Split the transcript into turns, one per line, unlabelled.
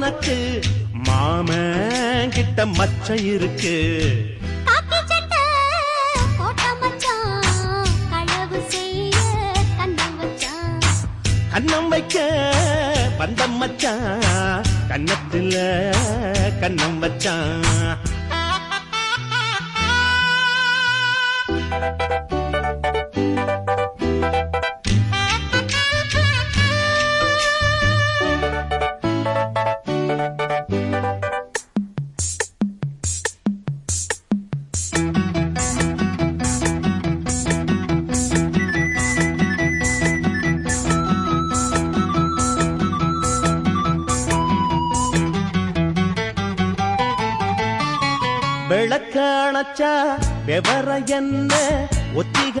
உனக்கு. மாம கிட்ட மச்ச இருக்கு கண்ணம்
வைக்க பந்தம் மச்சான். கண்ணத்துல கண்ணம் வச்சான். விளக்க அணைச்சா விவரம் என்ன? ஒத்திக